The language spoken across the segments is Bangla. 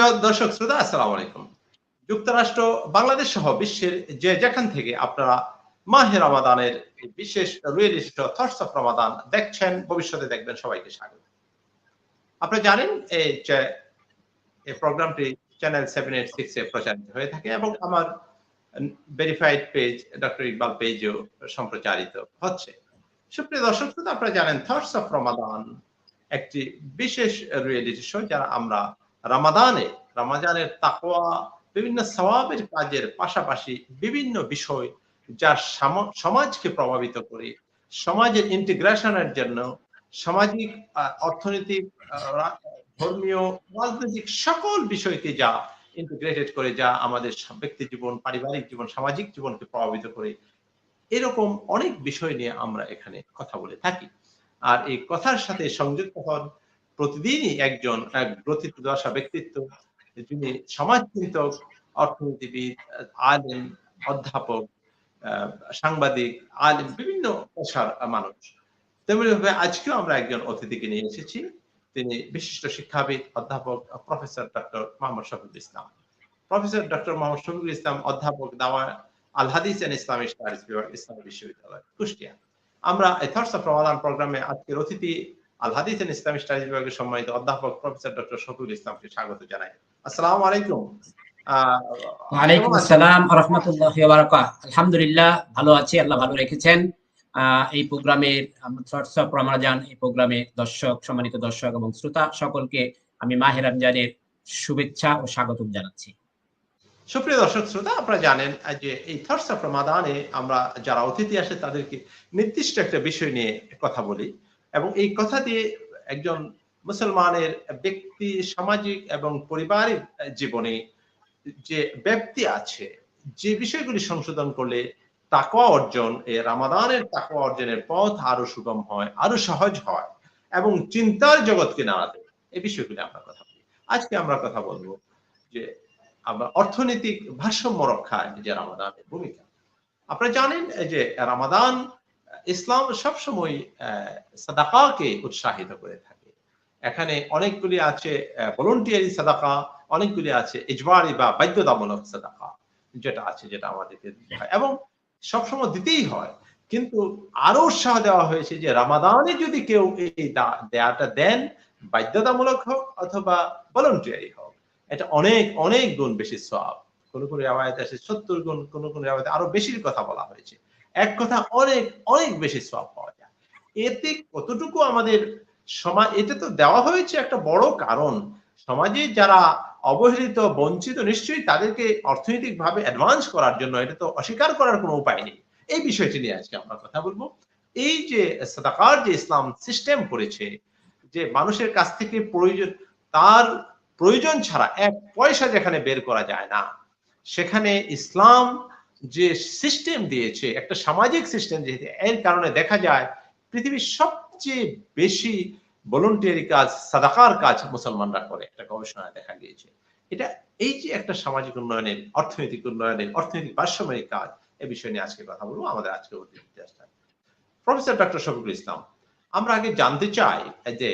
সুপ্রিয় দর্শক শ্রোতা, আসসালামু আলাইকুম। যুক্তরাষ্ট্র, বাংলাদেশ সহ বিশ্বের যে যেখান থেকে আপনারা মাহে রমাদানের বিশেষ রিয়েলিস্ট থটস অফ রমাদান দেখছেন, ভবিষ্যতে দেখবেন সবাইকে স্বাগত। আপনারা জানেন, এই এই প্রোগ্রামটি চ্যানেল সেভেন এইট সিক্স এ প্রচারিত হয়ে থাকে এবং আমার ভেরিফাইড পেজ ডক্টর ইকবাল পেজও সম্প্রচারিত হচ্ছে। সুপ্রিয় দর্শক শ্রোতা, আপনারা জানেন থটস অফ রমাদান একটি বিশেষ রিয়েলিটি শো যারা আমরা রামাদানে, রামাজানের তাকওয়া, বিভিন্ন সওয়াবের কাজের পাশাপাশি বিভিন্ন বিষয় যা সমাজকে প্রভাবিত করে, সমাজের ইন্টিগ্রেশনের জন্য সামাজিক অর্থনৈতিক ধর্মীয়, রাজনৈতিক সকল বিষয়কে যা ইন্টিগ্রেটেড করে যা আমাদের ব্যক্তি জীবন, পারিবারিক জীবন, সামাজিক জীবনকে প্রভাবিত করে, এরকম অনেক বিষয় নিয়ে আমরা এখানে কথা বলে থাকি। আর এই কথার সাথে সংযুক্ত হন প্রতিদিনই একজন, এক দশা ব্যক্তিত্ব, যিনি সমাজচিন্তক, অর্থনীতিবিদ, আলেম, অধ্যাপক সাংবাদিক, আলেম, বিভিন্ন পেশার মানুষ। তেমনিভাবে আজকেও আমরা একজন অতিথিকে নিয়ে এসেছি। তিনি বিশিষ্ট শিক্ষাবিদ, অধ্যাপক, professor doctor Mohammad Shafiqul Islam. Professor doctor Mohammad Shafiqul Islam অধ্যাপক দাওয়া আল হাদিস এন্ড ইসলামিক বিভাগ, ইসলামী বিশ্ববিদ্যালয়, কুষ্টিয়া। আমরা এথর্স অফ প্রোগ্রামে আজকের অতিথি আল হাদিস এন্ড ইসলামিক স্টাডিজ বিভাগের সম্মানিত অধ্যাপক প্রফেসর ডক্টর শফিকুল ইসলামকে স্বাগত জানাই। আসসালামু আলাইকুম। ওয়ালাইকুম আসসালাম রহমতুল্লাহ আলহামদুলিল্লাহ ভালো আছি আল্লাহ ভালো রেখেছেন। এই প্রোগ্রামের থটস অফ রমাজান এই প্রোগ্রামে দর্শক সম্মানিত দর্শক এবং শ্রোতা সকলকে আমি মাহের রমজানের শুভেচ্ছা ও স্বাগত জানাচ্ছি। সুপ্রিয় দর্শক শ্রোতা আপনারা জানেন যে এই থটস অফ রমাদানে আমরা যারা অতিথি আসে তাদেরকে নির্দিষ্ট একটা বিষয় নিয়ে কথা বলি। এবং এই কথা দিয়ে একজন মুসলমানের ব্যক্তি, সামাজিক এবং পারিবারিক জীবনে যে ব্যক্তি আছে, যে বিষয়গুলি সংশোধন করলে তাকওয়া অর্জন এই রামাদানের তাকওয়া অর্জনের পথ আরও সুগম হয়, আরও সহজ হয় এবং চিন্তার জগৎকে নাড়াতে এই বিষয়গুলি আমরা কথা বলি। আজকে আমরা কথা বলব যে আমরা অর্থনৈতিক ভারসাম্য রক্ষায় যে রামাদানের ভূমিকা। আপনারা জানেন যে রামাদান ইসলাম সবসময় সাদাকাকে উৎসাহিত করে থাকে। এখানে অনেকগুলি আছে ভলন্টিয়ারি সাদাকা, অনেকগুলি আছে, ইজবারি বা বাধ্যতামূলক সাদাকা যেটা আছে, যেটা আমাদেরকে এবং সবসময় দিতেই হয়। কিন্তু আরও উৎসাহ দেওয়া হয়েছে যে রামাদানে যদি কেউ এই দেয়াটা দেন, বাধ্যতামূলক হোক অথবা ভলন্টিয়ারি হোক, এটা অনেক অনেক গুণ বেশি সব কোন কোন রেওয়ায়ত আছে সত্তর গুণ, কোন কোন রেওয়ায়ত আরও বেশির কথা বলা হয়েছে। এক কথা অনেক অনেক বেশি সব পাওয়া যায়। এতে কতটুকু আমাদের সমাজ এটা তো দেওয়া হয়েছে একটা বড় কারণ। সমাজে যারা অবহেলিত, বঞ্চিত, নিশ্চয়ই তাদেরকে অর্থনৈতিক ভাবে অ্যাডভান্স করার জন্য এটা তো অস্বীকার করার কোনো উপায় নেই। এই বিষয়টি নিয়ে আজকে আমরা কথা বলব। এই যে সাদাকার যে ইসলাম সিস্টেম করেছে, যে মানুষের কাছ থেকে প্রয়োজন, তার প্রয়োজন ছাড়া এক পয়সা যেখানে বের করা যায় না, সেখানে ইসলাম যে সিস্টেম দিয়েছে, একটা সামাজিক সিস্টেম যেহেতু এর কারণে দেখা যায় পৃথিবীর সবচেয়ে বেশি ভলন্টিয়ারি কাজ, সাদাকার কাজ মুসলমানরা করে, একটা গবেষণায় দেখা গিয়েছে। এটা এই যে একটা সামাজিক উন্নয়নের, অর্থনৈতিক উন্নয়নের, অর্থনৈতিক ভারসাম্যিক কাজ, এ বিষয় নিয়ে আজকে কথা বলব, আমাদের আজকে প্রফেসর ডক্টর শফিকুল ইসলাম, আমরা আগে জানতে চাই যে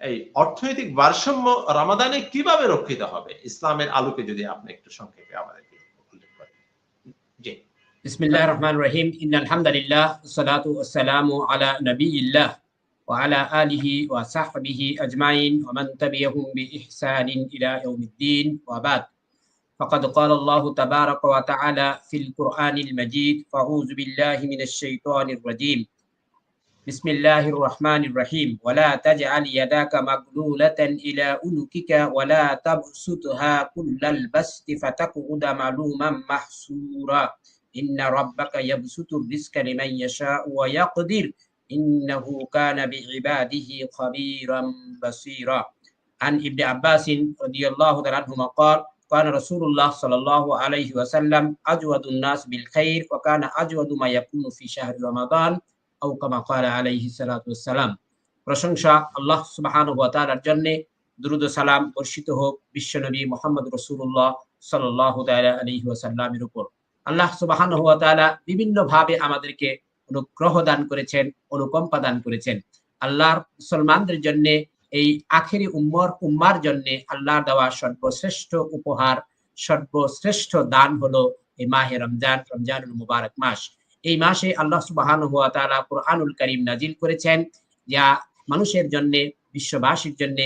এই অর্থনৈতিক ভারসাম্য রামাদানে কীভাবে রক্ষিত হবে? ইসলামের আলোকে যদি আপনি একটু সংক্ষেপে করেন بسم الله الرحمن الرحيم إن الحمد لله الصلاة والسلام على نبي الله وعلى آله وصحبه أجمعين ومن تبعهم بإحسان إلى يوم الدين وبعد فقد قال الله تبارك وتعالى في القرآن المجيد فأعوذ بالله من الشيطان الرجيم بسم الله الرحمن الرحيم ولا تجعل يداك مغلولة إلى عنقك ولا تبسطها كل البسط فتقعد معلوما محسورا إن ربك يبسط الرزق لمن يشاء ويقدر إنه كان بعباده خبيرا بصيرا عن ابن عباس رضي الله عنهما قال كان رسول الله صلى الله عليه وسلم أجود الناس بالخير وكان أجود ما يكون في شهر رمضان أو كما قال عليه الصلاة والسلام প্রশংসা আল্লাহ সুবহানাহু ওয়া তাআলার জন্য দুরুদ সালাম বর্ষিত হোক বিশ্বনবী মোহাম্মদ রসুল্লাহ সাল্লাল্লাহু তাআলা আলাইহি ওয়াসাল্লামের উপর আল্লাহ সুবহানাহু ওয়া তাআলা বিভিন্ন ভাবে আমাদেরকে অনুগ্রহ দান করেছেন, অনুকম্পা দান করেছেন। আল্লাহর মুসলমানদের জন্য, এই আখেরি উম্মর, উম্মার জন্য আল্লাহ দেওয়া সর্বশ্রেষ্ঠ উপহার, সর্বশ্রেষ্ঠ দান হলো এই মাহে রমজান, রমজানুল মুবারক মাস। এই মাসে আল্লাহ সুবাহান হুয়া তাআলা কোরআনুল করিম নাজিল করেছেন, যা মানুষের জন্য, বিশ্ববাসীর জন্য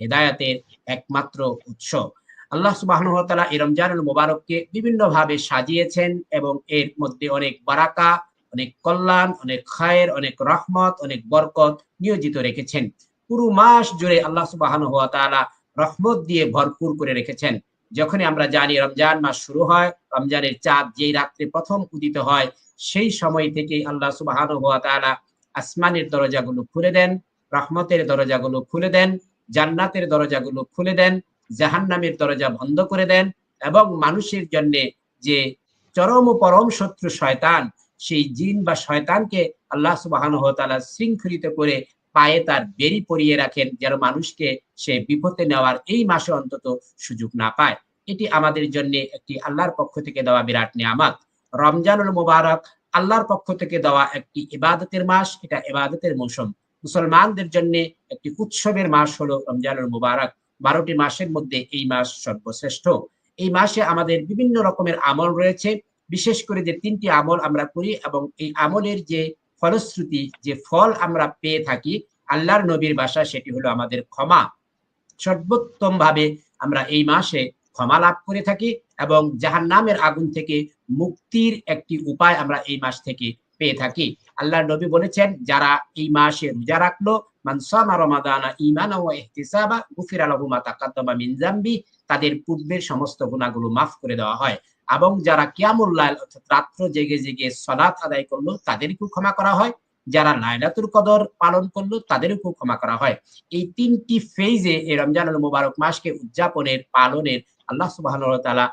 হেদায়াতের একমাত্র উৎস। আল্লাহ সুবাহ তাআলা এই রমজানুল মুবারককে বিভিন্ন ভাবে সাজিয়েছেন এবং এর মধ্যে অনেক বারাকা, অনেক কল্যাণ, অনেক খায়ের, অনেক রহমত, অনেক বরকত নিয়োজিত রেখেছেন। পুরো মাস জুড়ে আল্লাহ সুবাহ রহমত দিয়ে ভরপুর করে রেখেছেন। যখনই আমরা জানি রমজান মাস শুরু হয়, রমজানের চাঁদ যেই রাত্রে প্রথম উদিত হয়, সেই সময় থেকে আল্লাহ সুবাহ আসমানের দরজাগুলো খুলে দেন, রহমতের দরজাগুলো খুলে দেন, জান্নাতের দরজাগুলো খুলে দেন জাহান্নামের দরজা বন্ধ করে দেন এবং মানুষের জন্য যে চরম পরম শত্রু শয়তান, সেই জিন বা শয়তানকে আল্লাহ সুবাহ শৃঙ্খলিত করে পায়ে তার বেরি পরিয়ে রাখেন, যেন মানুষকে সে বিপদে নেওয়ার এই মাসে অন্তত সুযোগ না পায়। এটি আমাদের জন্য একটি আল্লাহর পক্ষ থেকে দেওয়া বিরাট নিয়ামত। রমজানুল মুবারক আল্লাহর পক্ষ থেকে দেওয়া একটি ইবাদতের মাস, এটা ইবাদতের মৌসুম। মুসলমানদের জন্য একটি উৎসবের মাস হলো রমজানুল মুবারক। বারোটি মাসের মধ্যে এই মাস সর্বশ্রেষ্ঠ। এই মাসে আমাদের বিভিন্ন রকমের আমল রয়েছে। বিশেষ করে যে তিনটি আমল আমরা করি এবং এই আমলের যে ফলশ্রুতি, যে ফল আমরা পেয়ে থাকি আল্লাহর নবীর বাসা সেটি হলো আমাদের ক্ষমা। সর্বোত্তম ভাবে আমরা এই মাসে ক্ষমা লাভ করে থাকি এবং জাহান নামের আগুন থেকে মুক্তির একটি উপায় আমরা এই মাস থেকে পেয়ে থাকি। আল্লাহ নবী বলেছেন, যারা এই মাসে রোজা রাখল মানসামা রমাদানা ইমানা ওয়া ইহতিসাবা গুফিরা তাকাদ্দামা মিন জামবি তাদের পূর্বের সমস্ত গুনাহগুলো মাফ করে দেওয়া হয়। এবং যারা কিয়ামুল লাইল, অর্থাৎ রাত্র জেগে জেগে সালাত আদায় করল, তাদেরকেও ক্ষমা করা হয়। যারা লাইলাতুল কদর পালন করল, তাদেরকেও ক্ষমা করা হয়। এই তিনটি ফেজে এই রমজানুল মুবারক মাসকে উদযাপনের, পালনের আল্লাহ সুবহানাহু ওয়া তাআলা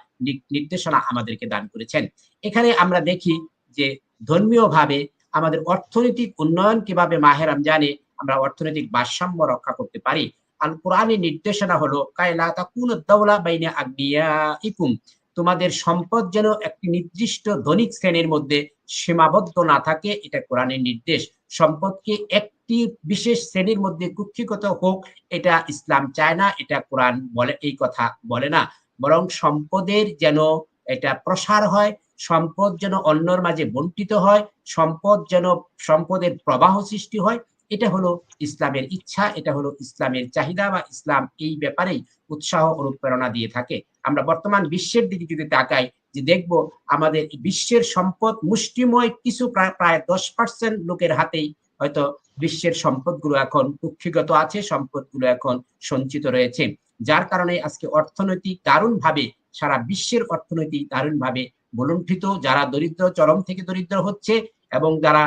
নির্দেশনা আমাদেরকে দান করেছেন। এখানে আমরা দেখি যে ধর্মীয়ভাবে আমাদের অর্থনৈতিক উন্নয়ন কীভাবে মাহে রমজানে আমরা অর্থনৈতিক ভারসাম্য রক্ষা করতে পারি। আল কোরআনের নির্দেশনা হলো কায়লা তাকুন দাওলা বাইনা আগনিয়াইকুম তোমাদের সম্পদ যেন একটি নির্দিষ্ট ধনিক শ্রেণির মধ্যে সীমাবদ্ধ না থাকে, এটা কোরআনের নির্দেশ। সম্পদকে একটি বিশেষ শ্রেণির মধ্যে কুক্ষিগত হোক, এটা ইসলাম চায় না, এটা কোরআন বলে, এই কথা বলে না। বরং সম্পদের যেন এটা প্রসার হয়, সম্পদ যেন অন্যর মাঝে বন্টিত হয়, সম্পদ যেন সম্পদের প্রবাহ সৃষ্টি হয় এটা হলো ইসলামের ইচ্ছা, এটা হলো ইসলামের চাহিদা বা ইসলাম এই ব্যাপারেই উৎসাহ, অনুপ্রেরণা দিয়ে থাকে। আমরা বর্তমান বিশ্বের দিকে যদি তাকাই, যে দেখব আমাদের বিশ্বের সম্পদ মুষ্টিময় কিছু প্রায় প্রায় দশ পার্সেন্ট লোকের হাতেই হয়তো বিশ্বের সম্পদগুলো এখন কুক্ষিগত আছে, সম্পদগুলো এখন সঞ্চিত রয়েছে। যার কারণে আজকে অর্থনৈতিক দারুণ ভাবে সারা বিশ্বের অর্থনৈতিক দারুণ ভাবে বলুণ্ঠিত, যারা দরিদ্র, চরম থেকে দরিদ্র হচ্ছে এবং যারা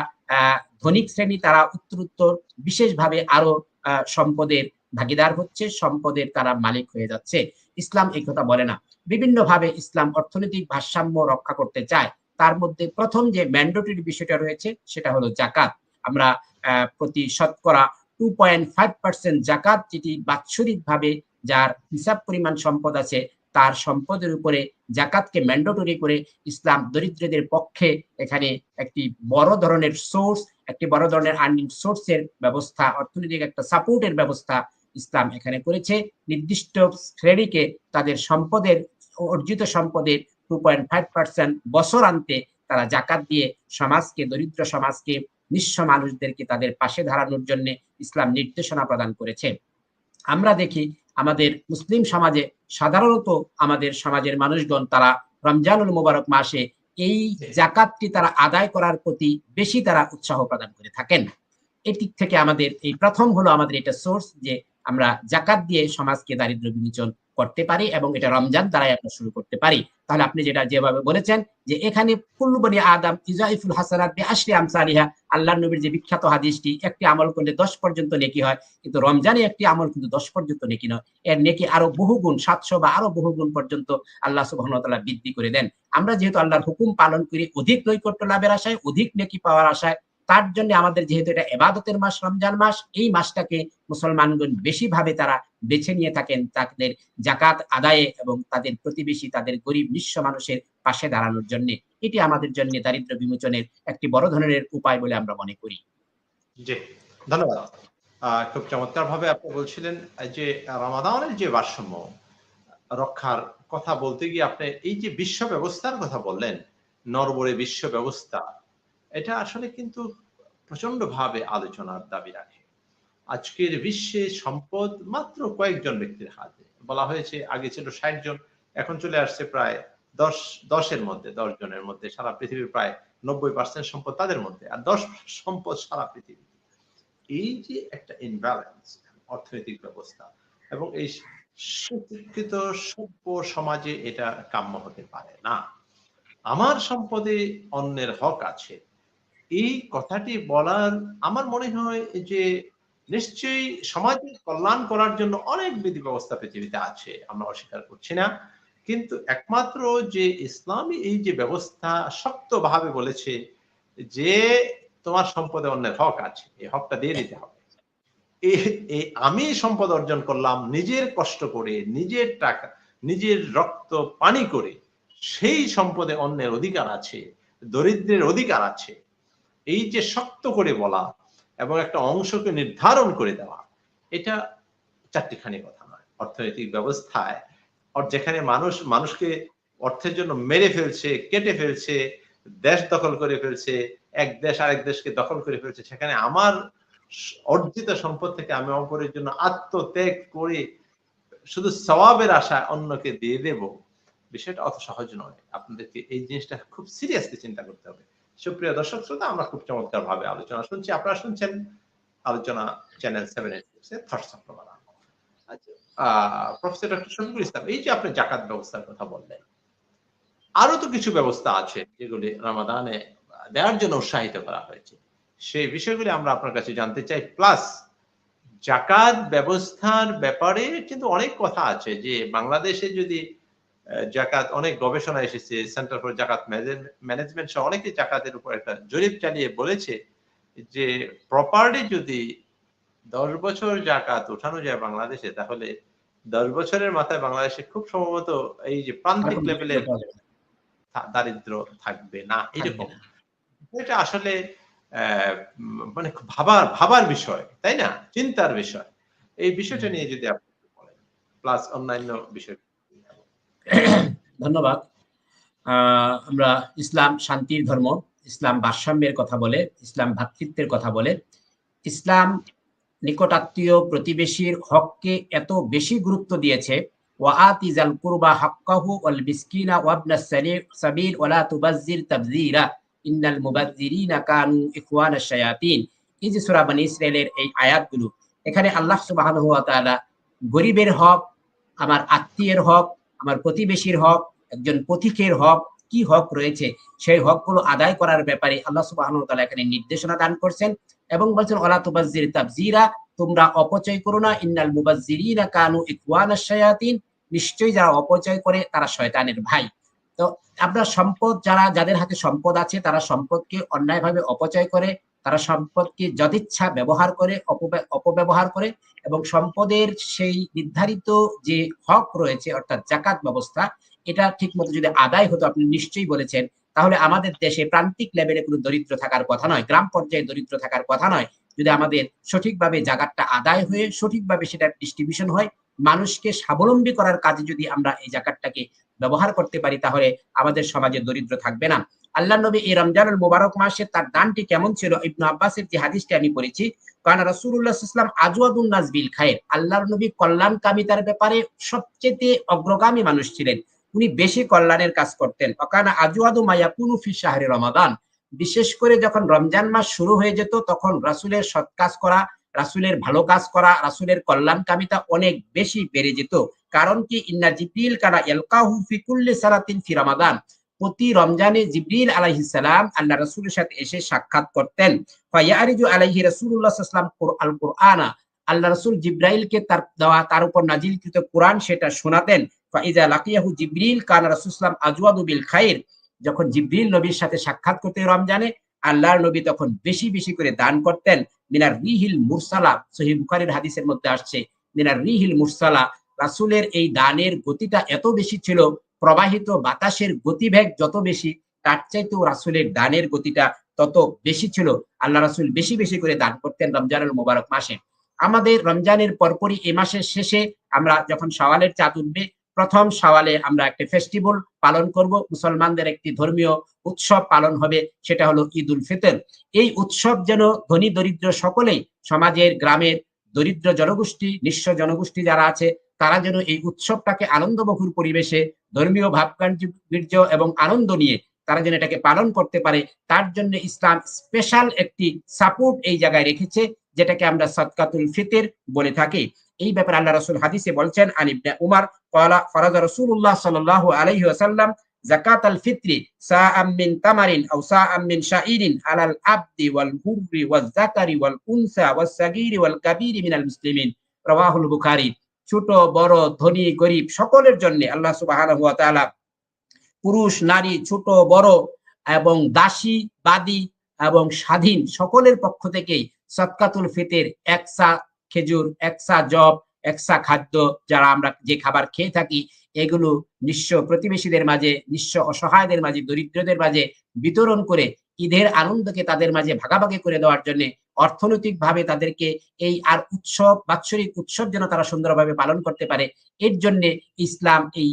ধনিক শ্রেণি তারা উত্তরোত্তর বিশেষভাবে আরও সম্পদের ভাগিদার হচ্ছে, সম্পদের তারা মালিক হয়ে যাচ্ছে। ইসলাম এই কথা বলে না। বিভিন্ন ভাবে ইসলাম অর্থনৈতিক ভারসাম্য রক্ষা করতে চায়। তার মধ্যে প্রথম যে ম্যান্ডেটরি বিষয়টা রয়েছে, সেটা হলো জাকাত। আমরা প্রতি শতকরা টু পয়েন্ট ফাইভ পার্সেন্ট জাকাত, যেটি বাৎসরিক ভাবে যার হিসাব পরিমাণ সম্পদ আছে তার সম্পদের উপরে জাকাতকে ম্যান্ডেটরি করে ইসলাম দরিদ্রদের পক্ষে এখানে একটি বড় ধরনের সোর্স একটি বড় ধরনের আর্নিং সোর্সের ব্যবস্থা, অর্থনৈতিক একটা সাপোর্টের ব্যবস্থা ইসলাম এখানে করেছে। নির্দিষ্ট শ্রেণীকে তাদের সম্পদের, অর্জিত সম্পদের টু পয়েন্ট ফাইভ পার্সেন্ট বছর আনতে তারা জাকাত দিয়ে সমাজকে, দরিদ্র সমাজকে, নিঃস্ব মানুষদেরকে তাদের পাশে দাঁড়ানোর জন্য ইসলাম নির্দেশনা প্রদান করেছে। আমরা দেখি আমাদের মুসলিম সমাজে সাধারণত আমাদের সমাজের মানুষগণ তারা রমজানুল মুবারক মাসে এই জাকাতটি তারা আদায় করার প্রতি বেশি তারা উৎসাহ প্রদান করে থাকেন। এটিক থেকে আমাদের এই প্রথম হলো আমাদের এটা সোর্স যে আমরা জাকাত দিয়ে সমাজকে দারিদ্র বিমোচন করতে পারি এবং এটা রমজান দ্বারাই আমরা শুরু করতে পারি। তাহলে আপনি যেটা যেভাবে বলেছেন যে এখানে কুল্লুবনি আদম ইজাইফুল হাসানাত বি আশরি আমসালিহা আল্লাহ নবীর যে বিখ্যাত হাদিসটি, একটি আমল করলে দশ পর্যন্ত নেকি হয়, কিন্তু রমজানে একটি আমল কিন্তু দশ পর্যন্ত নেকি নয়। এর নেকি আরও বহুগুণ, সাতশো বা আরও বহুগুণ পর্যন্ত আল্লাহ সুবাহতাল্লাহ বৃদ্ধি করে দেন। আমরা যেহেতু আল্লাহর হুকুম পালন করি, অধিক নৈকট্য লাভের আশায়, অধিক নেকি পাওয়ার আশায়, তার জন্য আমাদের যেহেতু এটা এবাদতের মাস, রমজান মাস, এই মাসটাকে মুসলমানগণ বেশি ভাবে তারা বেছে নিয়ে থাকেন তাদের জাকাত আদায়ে এবং তাদের প্রতিবেশী, তাদের গরিব নিঃস্ব মানুষের পাশে দাঁড়ানোর জন্য। এটি আমাদের জন্য দারিদ্র বিমোচনের একটি বড় ধরনের উপায় বলে আমরা মনে করি। জি, ধন্যবাদ। খুব চমৎকার ভাবে আপনি বলছিলেন যে, রামাদানের যে ভারসাম্য রক্ষার কথা বলতে গিয়ে আপনি এই যে বিশ্ব ব্যবস্থার কথা বললেন, নরবরে বিশ্ব ব্যবস্থা, এটা আসলে কিন্তু প্রচণ্ড ভাবে আলোচনার দাবি রাখে। আজকের বিশ্বে সম্পদ মাত্র কয়েকজন ব্যক্তির হাতে। বলা হয়েছে আগে ছিল ষাট জন, এখন চলে আসছে প্রায় দশ, দশের মধ্যে, দশ জনের মধ্যে। সারা পৃথিবীর প্রায় নব্বই পার্সেন্ট সম্পদ তাদের মধ্যে, আর দশ সম্পদ সারা পৃথিবী এই যে একটা ইনব্যালেন্স অর্থনৈতিক ব্যবস্থা এবং এই সুশিক্ষিত সভ্য সমাজে এটা কাম্য হতে পারে না। আমার সম্পদে অন্যের হক আছে। এই কথাটি বলার আমার মনে হয় যে নিশ্চয়ই সমাজের কল্যাণ করার জন্য অনেক বিধি ব্যবস্থা পৃথিবীতে আছে, আমরা অস্বীকার করছি না। কিন্তু একমাত্র যে ইসলামী এই যে ব্যবস্থা শক্তভাবে বলেছে যে তোমার সম্পদে অন্যের হক আছে, এই হকটা দিয়ে দিতে হবে। এ- এ আমি সম্পদ অর্জন করলাম, নিজের কষ্ট করে, নিজের টাকা, নিজের রক্ত, পানি করে, সেই সম্পদে অন্যের অধিকার আছে, দরিদ্রের অধিকার আছে। এই যে শক্ত করে বলা এবং একটা অংশকে নির্ধারণ করে দেওয়া। এটা চারটিখানি কথা নয়। অর্থনৈতিক ব্যবস্থায় যেখানে মানুষ, মানুষকে অর্থের জন্য মেরে ফেলছে, কেটে ফেলছে, দেশ দখল করে ফেলছে, এক দেশ আরেক দেশকে দখল করে ফেলছে, সেখানে আমার অর্জিত সম্পদ থেকে আমি অপরের জন্য আত্মত্যাগ করে শুধু সওয়াবের আশা অন্যকে দিয়ে দেব, বিষয়টা অত সহজ নয়। আপনাদেরকে এই জিনিসটা খুব সিরিয়াসলি চিন্তা করতে হবে। সুপ্রিয় দর্শক, শ্রোতা, আমরা খুব চমৎকার ভাবে আলোচনা শুনছি। আপনারা শুনছেন আলোচনা channel seven eight professor doctor Shafiqul Islam, এই যে আপনি জাকাত ব্যবস্থার কথা বললেন আরও তো কিছু ব্যবস্থা আছে যেগুলি রমাদানে দেওয়ার জন্য উৎসাহিত করা হয়েছে। সেই বিষয়গুলি আমরা আপনার কাছে জানতে চাই। প্লাস জাকাত ব্যবস্থার ব্যাপারে কিন্তু অনেক কথা আছে যে বাংলাদেশে যদি জাকাত অনেক গবেষণা এসেছে সেন্টার ফর জাকাত ম্যানেজমেন্ট সহ অনেকে জাকাতের উপর একটা জরিপ চালিয়ে বলেছে যে প্রপারলি যদি দশ বছর জাকাত উঠানো যায় বাংলাদেশে তাহলে দশ বছরের মাথায় বাংলাদেশে খুব সম্ভবত এই যে প্রান্তিক লেভেলের দারিদ্র থাকবে না এরকম। এটা আসলে আহ, মানে ভাবার ভাবার বিষয় তাই না? চিন্তার বিষয়। এই বিষয়টা নিয়ে যদি আপনি বলেন প্লাস অন্যান্য বিষয়। ধন্যবাদ। আমরা ইসলাম শান্তির ধর্ম, ইসলাম ভারসাম্যের কথা বলে, ইসলাম ভ্রাতৃত্বের কথা বলে। ইসলাম নিকটাত্মীয় প্রতিবেশীর হককে এত বেশি গুরুত্ব দিয়েছে। ওয়াআতি জাল কুরবা হাক্কাহু ওয়াল মিসকিনা ওয়াবনাস সাবিল ওয়ালা তুবাজ্জির তাবযীরা। ইন্নাল মুবাজ্জিরিনা কানু ইখওয়ানাশ শায়াতিন। এই যে সূরা বনী ইসরাইলের এই আয়াতগুলো, এখানে আল্লাহ সুবহানাহু ওয়া তাআলা গরিবের হক, আমার আত্মীয়ের হক আমার প্রতিবেশীর হক, একজন পথিকের হক, কি হক রয়েছে, সেই হকগুলো আদায় করার ব্যাপারে আল্লাহ তাআলা এখানে নির্দেশনা দান করছেন এবং বলছেন, ওয়ালা তুবাজ্জির তাবযীরা, তোমরা অপচয় করো না, ইন্নাল মুবাজ্জিরিনা কানু ইখওয়ানাশ শায়াতিন। নিশ্চয়ই যারা অপচয় করে, তারা শয়তানের ভাই। তো আপনার সম্পদ, যারা, যাদের হাতে সম্পদ আছে, তারা সম্পদকে অন্যায়ভাবে অপচয় করে তারা সম্পদকে যদিচ্ছা ব্যবহার করে, অপব্য- অপব্যবহার করে এবং সম্পদের সেই নির্ধারিত যে হক রয়েছে, অর্থাৎ জাকাত ব্যবস্থা, এটা ঠিক মতো যদি আদায় হতো, আপনি নিশ্চয়ই বলেছেন, তাহলে আমাদের দেশে প্রান্তিক লেভেলে কোনো দরিদ্র থাকার কথা নয়, গ্রাম পর্যায়ে দরিদ্র থাকার কথা নয়। যদি আমাদের সঠিকভাবে জাকাতটা আদায় হয়ে সঠিকভাবে সেটা ডিস্ট্রিবিউশন হয়, মানুষকে স্বাবলম্বী করার কাজে যদি আমরা এই জাকাতটাকে ব্যবহার করতে পারি, তাহলে আমাদের সমাজে দরিদ্র থাকবে না। আল্লাহ নবী এই রমজানুল মুবারক মাসে তার দানটি কেমন ছিল? ইবনু আব্বাসের যে হাদিসটি আমি পড়েছি কারণ রাসূলুল্লাহ সাল্লাম আজওয়াদুন নাস বিল খায়ের। আল্লাহর নবী কল্যাণকামিতার ব্যাপারে সবচেয়ে অগ্রগামী মানুষ ছিলেন। উনি বেশি কল্যাণের কাজ করতেন। অকানা আজওয়াদু মায়াকুনু ফি শাহরি রমাদান। বিশেষ করে যখন রমজান মাস শুরু হয়ে যেত, তখন রাসূলের সৎ কাজ করা, রাসূলের ভালো কাজ করা, রাসূলের কল্যাণকামিতা অনেক বেশি বেড়ে যেত। কারণ কি? ইন্না জিব্রিল কানা ইয়ালকাহু ফি কুল্লি সালাতিন ফি রমাদান। প্রতি রমজানে জিব্রিল আলাইহিস সালাম আল্লাহ রাসূলের সাথে এসে সাক্ষাৎ করতেন। ফায়ারিজু আলাইহি রাসূলুল্লাহ সাল্লাল্লাহু আলাইহি কুরআনা আল্লাহ রাসূল জিব্রাইলকে তার দেওয়া, তার উপর নাজিলকৃত কোরআন সেটা শোনাতেন। ফাইজা লাকিয়াহু জিব্রিল কানা রাসূল সাল্লাম আজওয়াদু বিল খাইর। যখন জিব্রিল নবীর সাথে সাক্ষাৎ করতে রমজানে, আল্লাহর নবী তখন বেশি বেশি করে দান করতেন। মিনার রিহিল মুরসালা সহি বুখারীর হাদিসের মধ্যে আসছে, মিনার রিহিল মুরসালা, রাসূলের এই দানের গতিটা এত বেশি ছিল, প্রবাহিত বাতাসের গতিবেগ যত বেশি, তার চাইতেও রাসূলের দানের গতিটা তত বেশি ছিল। আল্লাহ রাসূল বেশি বেশি করে দান করতেন রমজানুল মোবারক মাসে। আমাদের রমজানের পরপরই এ মাসের শেষে আমরা যখন সওয়ালের চাঁদ উঠবে প্রথম সওয়ালে আমরা একটা ফেস্টিভ্যাল পালন করব। মুসলমানদের একটি ধর্মীয় উৎসব পালন হবে, সেটা হলো ঈদ উল ফিতর। এই উৎসব যেন ধনী দরিদ্র সকলেই, সমাজের, গ্রামের দরিদ্র জনগোষ্ঠী, নিঃস্ব জনগোষ্ঠী যারা আছে, তারা যেন এই উৎসবটাকে আনন্দবহুল পরিবেশে ধর্মীয় ভাবকার্য এবং আনন্দ নিয়ে তারা যেন এটাকে পালন করতে পারে, তার জন্য ইসলাম স্পেশাল একটি সাপোর্ট এই জায়গায় রেখেছে। যেটাকে আমরা সদকাতুল ফিতর বলে থাকি। এই ব্যাপারে আল্লাহ রাসূল হাদিসে বলছেন, আন ইবনে উমার ফারাজা রাসূলুল্লাহ সাল্লাল্লাহু আলাইহি ওয়াসাল্লাম জাকাত আল ফিত্রি সাআম তামারিন আও সাআম শাইরিন আলাল আবদি ওয়াল হুররি ওয়াল যাকারি ওয়াল উনসা ওয়াস সাগীরি ওয়াল কাবীরি মিনাল মুসলিমিন। রাওয়াহুল বুখারী, ছোট, বড়, ধনী, গরিব, সকলের জন্য আল্লাহ সুবহানাহু ওয়া তাআলা পুরুষ, নারী, ছোট, বড় এবং দাসী, বাদী এবং স্বাধীন সকলের পক্ষ থেকেই সৎকাতুল ফিতের একসা খেজুর একসা জব একসা খাদ্য যারা আমরা যে খাবার খেয়ে থাকি, এগুলো নিঃস্ব প্রতিবেশীদের মাঝে, নিঃস্ব অসহায়দের মাঝে, দরিদ্রদের মাঝে বিতরণ করে ঈদের আনন্দকে তাদের মাঝে ভাগাভাগি করে দেওয়ার জন্য অর্থনৈতিক ভাবে তাদেরকে এই আর উৎসব, বাৎসরিক উৎসব যেন তারা সুন্দরভাবে পালন করতে পারে, এর জন্য ইসলাম এই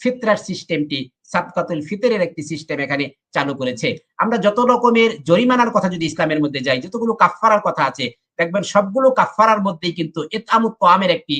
ফিতরার সিস্টেমটি সাদকাতুল ফিতরের একটি সিস্টেম এখানে চালু করেছে। আমরা যত রকমের জরিমানার কথা যদি ইসলামের মধ্যে যাই, যতগুলো কাফফারার কথা আছে, দেখবেন সবগুলো কাফফারার মধ্যেই কিন্তু এতামুত কামের একটি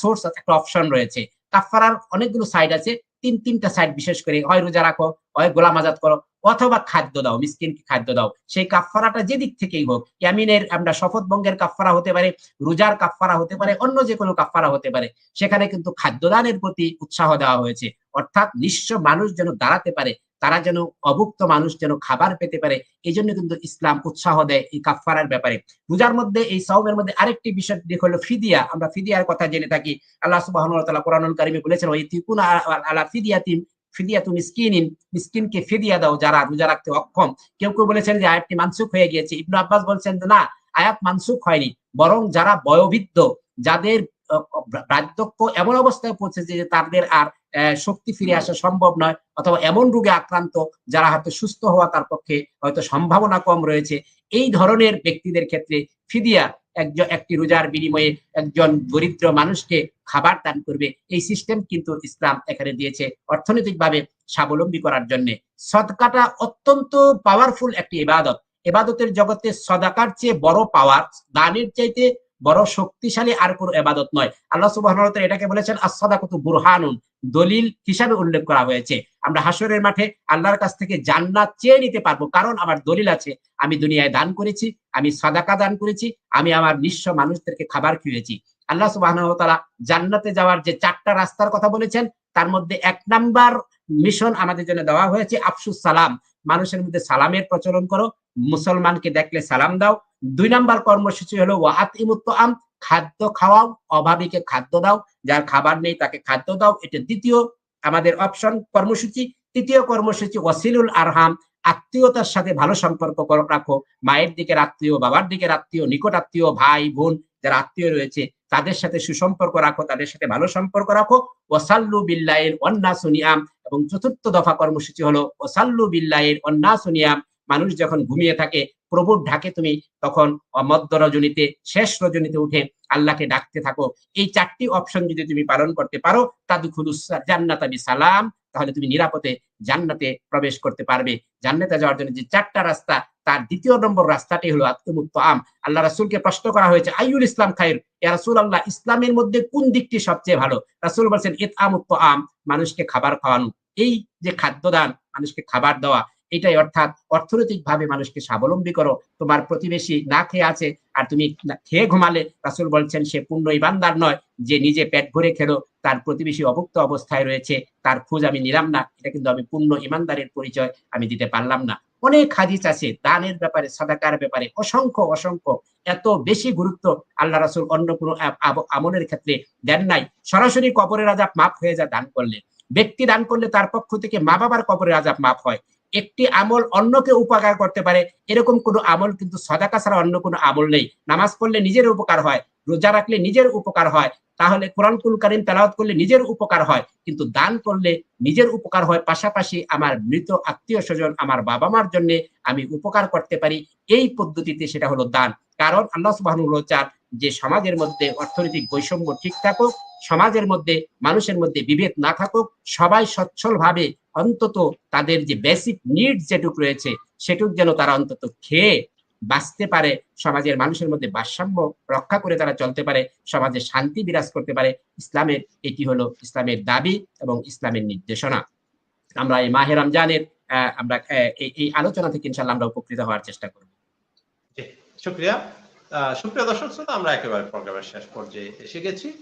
সোর্স একটা অপশন রয়েছে। কাফফারার অনেকগুলো সাইড আছে, তিন, তিনটা সাইড বিশেষ করে হয় রোজা রাখো হয় গোলাম আজাদ করো। অথবা খাদ্য দাও, মিসকিনকে খাদ্য দাও। সেই কাফফারাটা যে দিক থেকেই হোক, ইয়ামিনের আমরা শপথ বঙ্গের কাফফারা হতে পারে, রোজার কাফফারা হতে পারে, অন্য যে কোনো কাফফারা হতে পারে, সেখানে কিন্তু খাদ্যদানের প্রতি উৎসাহ দেওয়া হয়েছে। অর্থাৎ নিঃস্ব মানুষ যেন দাঁড়াতে পারে, তারা যেন অভুক্ত মানুষ যেন খাবার পেতে পারে এই জন্য কিন্তু ইসলাম উৎসাহ দেয় এই কাফফারার ব্যাপারে। রোজার মধ্যে, এই সওমের মধ্যে আরেকটি বিষয় দিক হলো ফিদিয়া। আমরা ফিদিয়ার কথা জেনে থাকি। আল্লাহ তাআলা কোরআনুল কারীমে বলেছেন ওই তিকুনা আলা ফিদিয়াতিন ফিদিয়াতু মিসকিনিন, মিসকিনকে ফিদিয়া দাও যারা রোজা রাখতে অক্ষম। কেউ কেউ বলেছেন যে আয়াতটি মানসুখ হয়ে গিয়েছে। ইবনু আব্বাস বলছেন না, আয়াত মানসুখ হয়নি, বরং যারা বয়োবৃদ্ধ, যাদের বার্ধক্য এমন অবস্থায় পৌঁছেছে যে তাদের আর শক্তি ফিরে আসা সম্ভব নয়, অথবা এমন রোগে আক্রান্ত, যারা হয়তো সুস্থ হওয়া তার পক্ষে হয়তো সম্ভাবনা কম রয়েছে। এই ধরনের ব্যক্তিদের ক্ষেত্রে ফিদিয়া একজন একটি রোজার বিনিময়ে একজন দরিদ্র মানুষকে খাবার দান করবে। এই সিস্টেম কিন্তু ইসলাম এখানে দিয়েছে অর্থনৈতিকভাবে স্বাবলম্বী করার জন্য। সদকাটা অত্যন্ত পাওয়ারফুল একটি ইবাদত। এবাদতের জগতে সদাকার চেয়ে বড় পাওয়ার দানের চাইতে বড় শক্তিশালী আর কোনো এবাদত নয়। আল্লাহ সুবাহ এটাকে বলেছেন আসাদাকতু বুরহানুন দলিল হিসাবে উল্লেখ করা হয়েছে। আমরা হাসরের মাঠে আল্লাহর কাছ থেকে জান্নাত চেয়ে নিতে পারব, কারণ আমার দলিল আছে। আমি দুনিয়ায় দান করেছি, আমি সাদাকা দান করেছি, আমি আমার নিঃস্ব মানুষদেরকে খাবার খেয়েছি। আল্লাহ সুবাহ জান্নাতে যাওয়ার যে চারটা রাস্তার কথা বলেছেন, তার মধ্যে এক নাম্বার মিশন আমাদের জন্য দেওয়া হয়েছে, আফসুস সালাম মানুষের মধ্যে সালামের প্রচলন করো, মুসলমানকে দেখলে সালাম দাও দুই নাম্বার কর্মসূচি হলো ওয়াহাত ইমুত্ত আম খাদ্য খাওয়াও, অভাবীকে খাদ্য দাও, যার খাবার নেই তাকে খাদ্য দাও, এটা দ্বিতীয় আমাদের অপশন কর্মসূচি। তৃতীয় কর্মসূচি, ওয়াসিলুল আরহাম, আত্মীয়তার সাথে ভালো সম্পর্ক রাখো। মায়ের দিকের আত্মীয়, বাবার দিকের আত্মীয়, নিকট আত্মীয়, ভাই, বোন যারা আত্মীয় রয়েছে, তাদের সাথে সুসম্পর্ক রাখো, তাদের সাথে ভালো সম্পর্ক রাখো। ওয়াসাল্লু বিল্লাহের অন্না সুনিয়াম এবং চতুর্থ দফা কর্মসূচি হলো ওসাল্লু বিল্লাহের অন্না সুনিয়াম মানুষ যখন ঘুমিয়ে থাকে, প্রভুর ঢাকে তুমি তখন মধ্য রজনীতে, শেষ রজনীতে উঠে আল্লাহকে ডাকতে থাকো। এই চারটি অপশন যদি তুমি পালন করতে পারো তাদুখুলুস জান্নাত সালাম, তাহলে তুমি নিরাপদে জান্নাতে প্রবেশ করতে পারবে। জান্নাতে যাওয়ার জন্য যে চারটা রাস্তা, তার দ্বিতীয় নম্বর রাস্তাটি হলো আত্মমুক্ত আম আল্লাহ রাসুলকে প্রশ্ন করা হয়েছে আইউল ইসলাম খাইর? রাসুল আল্লাহ ইসলামের মধ্যে কোন দিকটি সবচেয়ে ভালো? রাসুল বলছেন এত আমুক্ত আম মানুষকে খাবার খাওয়ানো। এই যে খাদ্যদান, মানুষকে খাবার দেওয়া এটাই অর্থাৎ অর্থনৈতিক ভাবে মানুষকে স্বাবলম্বী করো। তোমার প্রতিবেশী না খেয়ে আছে আর তুমি খেয়ে ঘুমালে, রাসুল বলছেন, সে পূর্ণ ইমানদার নয় যে নিজে পেট ভরে খেলো। তার প্রতিবেশী অভুক্ত অবস্থায় রয়েছে, তার খোঁজ আমি নিলাম না। এটা কিন্তু আমি পূর্ণ ইমানদারের পরিচয়, আমি দিতে পারলাম না। অনেক হাদিস আছে, দানের ব্যাপারে, সাদাকার ব্যাপারে, অসংখ্য অসংখ্য। এত বেশি গুরুত্ব আল্লাহ রাসুল অন্য কোনো আমলের ক্ষেত্রে দেন নাই। সরাসরি কবরের আজাব মাফ হয়ে যা দান করলে। ব্যক্তি দান করলে তার পক্ষ থেকে মা বাবার কবরের আজাব মাফ হয়। একটি আমল অন্যকে উপকার করতে পারে, এরকম কোনো আমল কিন্তু সদাকা ছাড়া অন্য কোনো আমল নেই। নামাজ পড়লে নিজের উপকার হয়, রোজা রাখলে নিজের উপকার হয়, তাহলে কোরআন কুল কারিম তেলাওয়াত করলে নিজের উপকার হয়, কিন্তু দান করলে নিজের উপকার হয়, পাশাপাশি আমার মৃত আত্মীয় স্বজন, আমার বাবা মার জন্য আমি উপকার করতে পারি, এই পদ্ধতিতে সেটা হলো দান। কারণ আল্লাহ সুবাহ যে সমাজের মধ্যে অর্থনৈতিক বৈষম্য ঠিক থাকুক সমাজের মধ্যে, মানুষের মধ্যে বিভেদ না থাকুক, সবাই সচ্ছলভাবে অন্তত তাদের যে বেসিক নিড যেটুক রয়েছে, সেটুক যেন তারা অন্তত খেয়ে বাঁচতে পারে, সমাজের মানুষের মধ্যে ভারসাম্য রক্ষা করে তারা চলতে পারে, সমাজে শান্তি বিরাজ করতে পারে, ইসলামের এটি হলো ইসলামের দাবি এবং ইসলামের নির্দেশনা। আমরা এই মাহে রমজানের আমরা এই- আলোচনা থেকে ইনশাল্লাহ আমরা উপকৃত হওয়ার চেষ্টা করব। শুক্রিয়া। সুপ্রিয় দর্শক শ্রোতা, আমরা একেবারে প্রোগ্রামের শেষ পর্যায়ে এসে গেছি।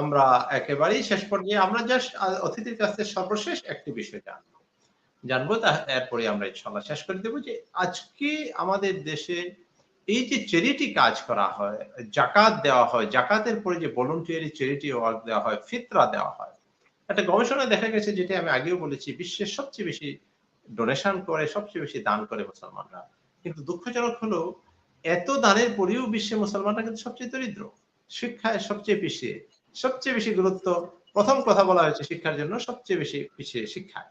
আমরা একেবারেই শেষ পর্যায়ে, আমরা জাস্ট অতিথির কাছ সর্বশেষ একটি বিষয় জানব। জানব তা, এরপরে আমরা ইনশাল্লাহ শেষ করে দেবো যে আজকে আমাদের দেশে এই যে চ্যারিটি কাজ করা হয়, জাকাত দেওয়া হয়, জাকাতের পরে যে ভলেন্টিয়ারি চ্যারিটি ওয়ার্ক দেওয়া হয়, ফিতরা দেওয়া হয়, একটা গবেষণায় দেখা গেছে যেটা আমি আগেও বলেছি, বিশ্বের সবচেয়ে বেশি ডোনেশন করে, সবচেয়ে বেশি দান করে মুসলমানরা। কিন্তু দুঃখজনক হলো, এত দানের পরেও বিশ্বে মুসলমানরা কিন্তু সবচেয়ে দরিদ্র, শিক্ষায় সবচেয়ে পিছিয়ে সবচেয়ে বেশি গুরুত্ব প্রথম কথা বলা হয়েছে শিক্ষার জন্য সবচেয়ে বেশি পিছিয়ে শিক্ষায়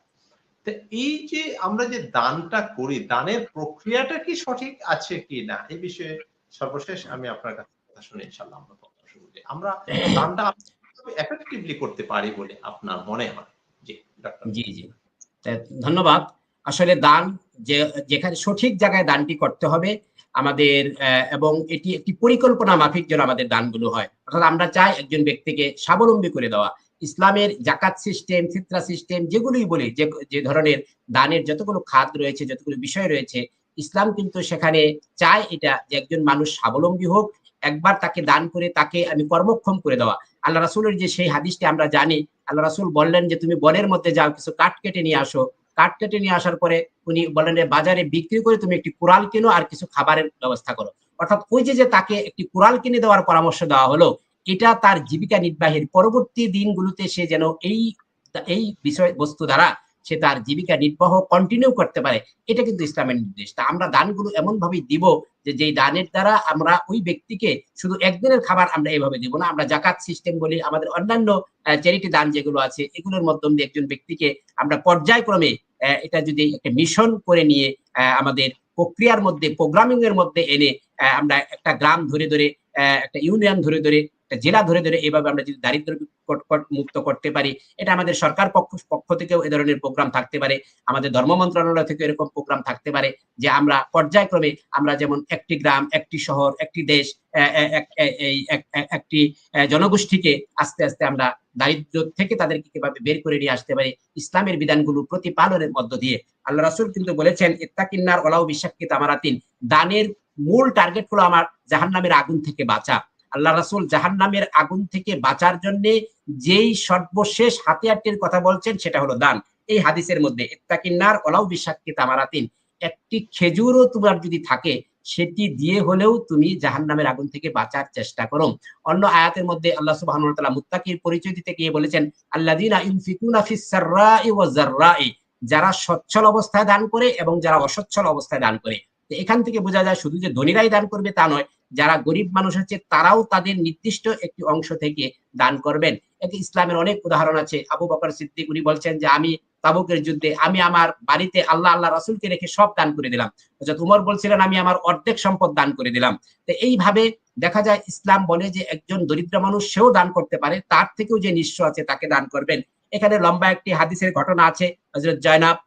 তো এই যে আমরা যে দানটা করি, দানের প্রক্রিয়াটা কি সঠিক আছে কি না, এই বিষয়ে সর্বশেষ আমি আপনার কাছে কথা শুনে ইনশাল্লাহ আমরা শুরু করি। আমরা দানটা এফেক্টিভলি করতে পারি বলে আপনার মনে হয়? জি ডক্টর জি জি। ধন্যবাদ। আসলে দান, যে, যেখানে সঠিক জায়গায় দানটি করতে হবে, আমাদের এবং এটি একটি পরিকল্পনা মাফিক যেন আমাদের দানগুলো হয়। অর্থাৎ আমরা চাই একজন ব্যক্তিকে স্বাবলম্বী করে দেওয়া। ইসলামের জাকাত সিস্টেম, ফিতরা সিস্টেম, যেগুলোই বলি, যে যে ধরনের দানের যতগুলো খাত রয়েছে, যতগুলো বিষয় রয়েছে, ইসলাম কিন্তু সেখানে চায় এটা যে একজন মানুষ স্বাবলম্বী হোক, একবার তাকে দান করে তাকে আমি কর্মক্ষম করে দেওয়া। আল্লাহ রাসুলের যে সেই হাদিসটি আমরা জানি, আল্লাহ রাসুল বললেন যে, তুমি বনের মধ্যে যাও, কিছু কাঠ কেটে নিয়ে আসো কাঠ কেটে নিয়ে আসার পরে উনি বলেন বাজারে বিক্রি করে তুমি একটি কুড়াল কিনো আর কিছু খাবারের ব্যবস্থা করো। অর্থাৎ ওই যে যে তাকে একটি কুড়াল কিনে দেওয়ার পরামর্শ দেওয়া হলো, এটা তার জীবিকা নির্বাহের পরবর্তী দিনগুলোতে সে যেন এই এই বিষয় বস্তু দ্বারা সে তার জীবিকা নির্বাহ কন্টিনিউ করতে পারে, এটা কিন্তু ইসলামের নির্দেশ। তা আমরা দানগুলো এমন ভাবে দিব যে যেই দানের দ্বারা আমরা ওই ব্যক্তিকে শুধু একদিনের খাবার আমরা এইভাবে দেবো না, আমরা জাকাত সিস্টেম বলি, আমাদের অন্যান্য চ্যারিটি দান যেগুলো আছে, এগুলোর মাধ্যম দিয়ে একজন ব্যক্তিকে আমরা পর্যায়ক্রমে এটা যদি একটা মিশন করে নিয়ে আমাদের প্রক্রিয়ার মধ্যে প্রোগ্রামিং এর মধ্যে এনে আমরা একটা গ্রাম ধরে ধরে একটা ইউনিয়ন ধরে ধরে একটা জেলা ধরে ধরে এভাবে আমরা যদি দারিদ্র মুক্ত করতে পারি, এটা আমাদের সরকার পক্ষ পক্ষ থেকেও এ ধরনের প্রোগ্রাম থাকতে পারে, আমাদের ধর্ম মন্ত্রণালয় থেকে এরকম প্রোগ্রাম থাকতে পারে, যে আমরা পর্যায়ক্রমে আমরা যেমন একটি গ্রাম, একটি শহর, একটি দেশ একটি জনগোষ্ঠীকে আস্তে আস্তে আমরা দারিদ্র থেকে তাদেরকে কীভাবে বের করে নিয়ে আসতে পারি, ইসলামের বিধানগুলো প্রতিপালনের মধ্য দিয়ে। আল্লাহ রাসুল কিন্তু বলেছেন, ইত্তাকিন্নার ওলাও বিশ্বাক্কি তামারাতিন দানের মূল টার্গেট হলো আমার জাহান্নামের আগুন থেকে বাঁচা। আল্লাহ রাসুল জাহান্নামের আগুন থেকে বাঁচার জন্য যেই সর্বশেষ হাতিয়ারটির কথা বলছেন, সেটা হলো দান। এই হাদিসের মধ্যে ইত্তাকিন্নার ওলাও বিশ্বাক্কি তামারাতিন, একটি খেজুরও তোমার যদি থাকে, সেটি দিয়ে হলেও তুমি জাহান্নামের আগুন থেকে বাঁচার চেষ্টা করো। অন্য আয়াতের মধ্যে আল্লাহ ওয়া মুত্তাকির পরিচয় দিতে গিয়ে বলেছেন জাররাই, যারা সচ্ছল অবস্থায় দান করে এবং যারা অসচ্ছল অবস্থায় দান করে। এখান থেকে বোঝা যায় শুধু যে ধনীরাই দান করবে তা নয় যারা গরিব মানুষ আছে, তারাও তাদের নির্দিষ্ট একটি অংশ থেকে দান করবেন। এতে ইসলামের অনেক উদাহরণ আছে। আবু বকর সিদ্দিক, উনি বলছেন যে, আমি তাবুকের যুদ্ধে, আমি আমার বাড়িতে আল্লাহ আল্লাহ রাসুলকে রেখে সব দান করে দিলাম। অর্থাৎ উমর বলছিলেন, আমি আমার অর্ধেক সম্পদ দান করে দিলাম। তো এইভাবে দেখা যায়, ইসলাম বলে যে, একজন দরিদ্র মানুষ সেও দান করতে পারে, তার থেকেও যে নিঃস্ব আছে, তাকে দান করবেন। এখানে লম্বা একটি হাদিসের ঘটনা আছে। হযরত জয়নাব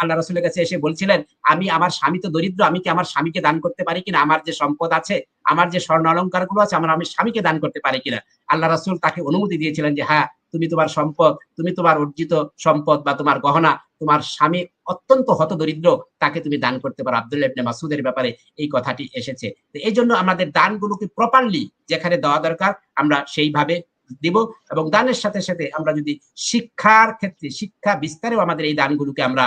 আল্লাহ রসুলের কাছে এসে বলছিলেন, আমি আমার স্বামী তো দরিদ্র, আমি কি আমার স্বামীকে দান করতে পারি কিনা? আমার যে সম্পদ আছে, আমার যে স্বর্ণ অলঙ্কারগুলো আছে, আমার, আমি স্বামীকে দান করতে পারি কিনা? আল্লাহ রসুল তাকে অনুমতি দিয়েছিলেন যে হ্যাঁ তুমি তোমার সম্পদ, তুমি তোমার অর্জিত সম্পদ বা তোমার গহনা, তোমার স্বামী অত্যন্ত হত দরিদ্র তাকে তুমি দান করতে পারো। আব্দুল্লাহ ইবনে মাসুদের ব্যাপারে এই কথাটি এসেছে। তো এই জন্য আমাদের দানগুলোকে প্রপারলি যেখানে দেওয়া দরকার, আমরা সেইভাবে দিব এবং দানের সাথে সাথে আমরা যদি শিক্ষার ক্ষেত্রে, শিক্ষা বিস্তারেও আমাদের এই দানগুলোকে আমরা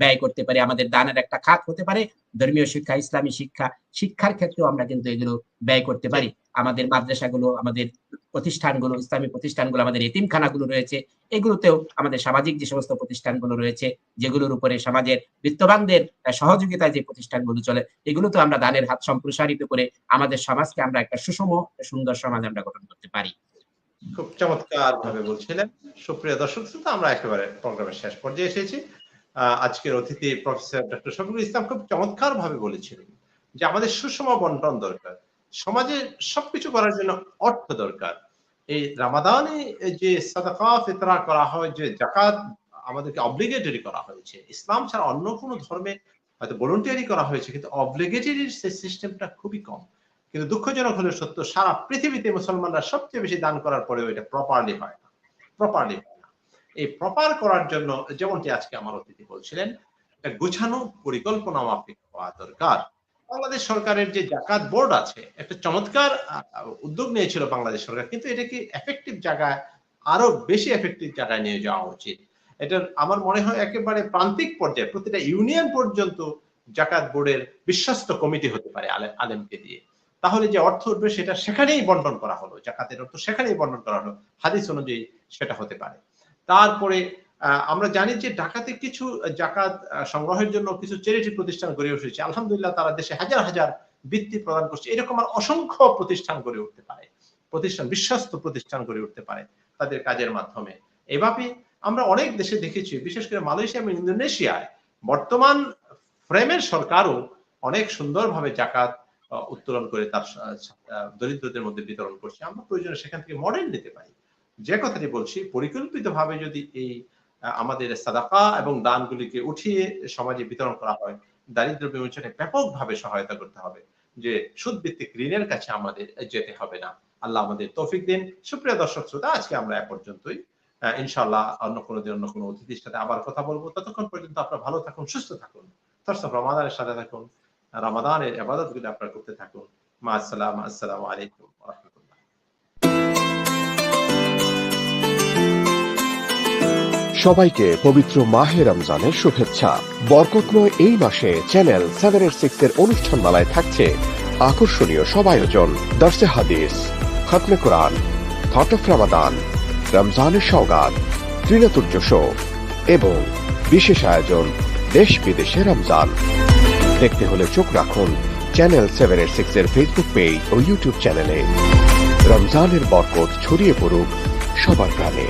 ব্যয় করতে পারি, আমাদের দানের একটা খাত হতে পারে, ধর্মীয় শিক্ষা, ইসলামী শিক্ষা, শিক্ষার ক্ষেত্রেও আমরা কিন্তু এগুলো ব্যয় করতে পারি। আমাদের মাদ্রাসাগুলো, আমাদের প্রতিষ্ঠানগুলো, ইসলামী প্রতিষ্ঠানগুলো, আমাদের এতিমখানাগুলো রয়েছে, এগুলোতেও আমাদের সামাজিক যে সমস্ত প্রতিষ্ঠানগুলো রয়েছে, যেগুলোর উপরে সমাজের বিত্তবানদের সহযোগিতায় যে প্রতিষ্ঠানগুলো চলে এগুলোতে আমরা দানের হাত সম্প্রসারিত করে আমাদের সমাজকে আমরা একটা সুষম, সুন্দর সমাজ আমরা গঠন করতে পারি। খুব চমৎকার ভাবে বলছিলেন। সুপ্রিয় দর্শক শ্রোতা, আমরা একেবারে প্রোগ্রামের শেষ পর্যায়ে এসেছি। আজকের অতিথি প্রফেসর ডক্টর শফিকুল ইসলাম খুব চমৎকার ভাবে বলেছিলেন যে আমাদের সুষম বন্টন দরকার, সমাজে সবকিছু করার জন্য অর্থ দরকার। এই রামাদানে যে সাদাকা ফিতরা করা হয়, যে জাকাত আমাদেরকে অব্লিগেটরি করা হয়েছে, ইসলাম ছাড়া অন্য কোনো ধর্মে হয়তো ভলেন্টিয়ারি করা হয়েছে, কিন্তু অব্লিগেটরি সিস্টেমটা খুবই কম। কিন্তু দুঃখজনক হলে সত্য, সারা পৃথিবীতে মুসলমানরা সবচেয়ে বেশি দান করার পরেও এটা প্রপারলি হয় না প্রপারলি হয় না। এই প্রপার করার জন্য যেমনটি আজকে আমার অতিথি বলছিলেন, একটা গুছানো পরিকল্পনা মাফিক হওয়া দরকার। বাংলাদেশ সরকারের যে জাকাত বোর্ড আছে, একটা চমৎকার উদ্যোগ নিয়েছিল বাংলাদেশ সরকার, কিন্তু এটাকে এফেক্টিভ জায়গায় আরও বেশি এফেক্টিভ জায়গায় নিয়ে যাওয়া উচিত? এটা আমার মনে হয় একেবারে প্রান্তিক পর্যায়ে, প্রতিটা ইউনিয়ন পর্যন্ত জাকাত বোর্ডের বিশ্বস্ত কমিটি হতে পারে আলেম আলেমকে দিয়ে। তাহলে যে অর্থ উঠবে সেটা সেখানেই বন্টন করা হলো, জাকাতের অর্থ সেখানেই বন্টন করা হলো, হাদিস অনুযায়ী সেটা হতে পারে। তারপরে আমরা জানি যে ঢাকাতে কিছু জাকাত সংগ্রহের জন্য কিছু চ্যারিটি প্রতিষ্ঠান গড়ে উঠেছে। আলহামদুলিল্লাহ তারা দেশে হাজার হাজার বৃত্তি প্রদান করছে। এরকম আর অসংখ্য প্রতিষ্ঠান গড়ে উঠতে পারে। প্রতিষ্ঠান বিশ্বস্ত প্রতিষ্ঠান গড়ে উঠতে পারে তাদের কাজের মাধ্যমে। এভাবে আমরা অনেক দেশে দেখেছি, বিশেষ করে মালয়েশিয়া এবং ইন্দোনেশিয়ায় বর্তমান ফ্রেমের সরকারও অনেক সুন্দরভাবে জাকাত উত্তোলন করে তার দরিদ্রদের মধ্যে বিতরণ করছে। আমরা প্রয়োজনে সেখান থেকে মডেল নিতে পারি। যে কথাটি বলছি, পরিকল্পিতভাবে যদি এই আমাদের সাদাকা এবং দানগুলিকে উঠিয়ে সমাজে বিতরণ করা হয় দারিদ্র বিমোচনে ব্যাপকভাবে সহায়তা করতে হবে যে সুদ ভিত্তিক ঋণের কাছে আমাদের যেতে হবে না। আল্লাহ আমাদের তৌফিক দিন। সুপ্রিয় দর্শক শ্রোতা, আজকে আমরা এ পর্যন্তই। ইনশাআল্লাহ অন্য কোনো দিন, অন্য কোনো অতিথির সাথে আবার কথা বলব। ততক্ষণ পর্যন্ত আপনারা ভালো থাকুন, সুস্থ থাকুন। তরসব রমাদানের সাথে থাকুন। রামাদানের আবাদতগুলো আপনারা করতে থাকুন, মা আসসালাম আসসালামু আলাইকুম রহমতুল্লাহ। সবাইকে পবিত্র মাহে রমজানের শুভেচ্ছা। বরকতময় এই মাসে চ্যানেল সেভেন এইট সিক্স এর অনুষ্ঠান মালায় থাকছে আকর্ষণীয় সব আয়োজন। দর্শে হাদিস, খতমে কোরআন থট অফ রামাদান, রমজানের সওগাত, ত্রিনাতুর্য শো এবং বিশেষ আয়োজন দেশ বিদেশে রমজান। দেখতে হলে চোখ রাখুন চ্যানেল সেভেন এইট সিক্স এর ফেসবুক পেজ ও ইউটিউব চ্যানেলে রমজানের বরকত ছড়িয়ে পড়ুক সবার প্রাণে।